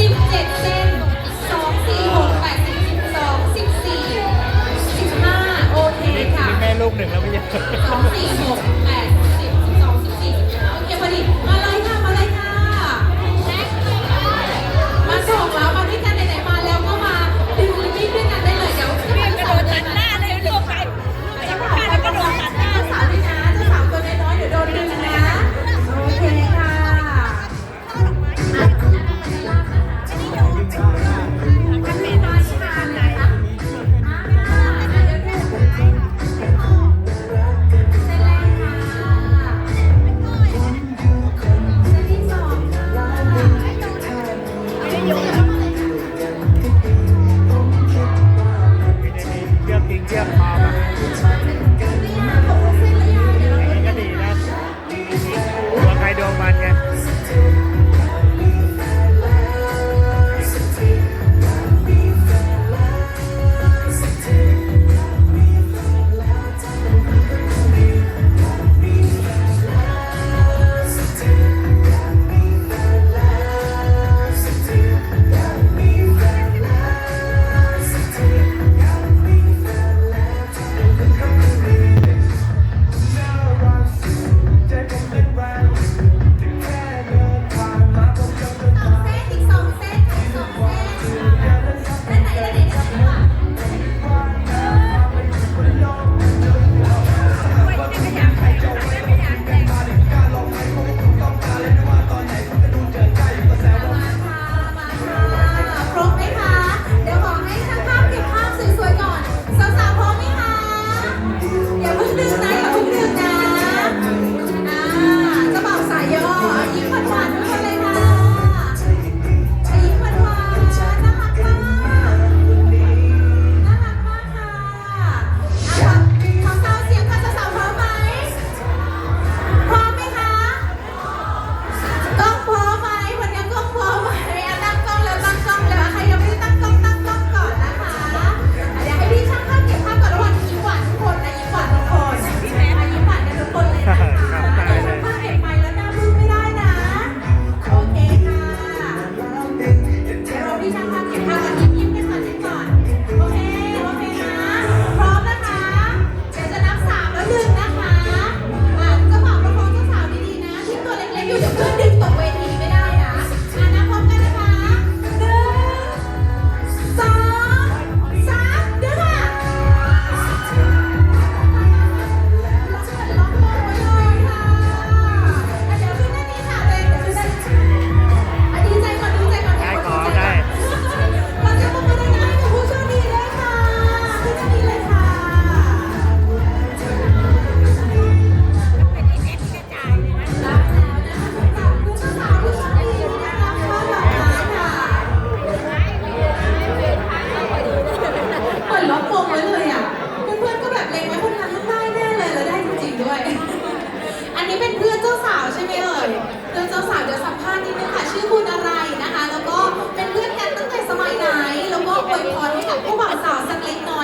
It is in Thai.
17 เส้น 2 4 6 8 10 12 14 15 โอเคค่ะ แม่ลูกหนึ่งแล้วไม่ใช่งสี่ Yeah.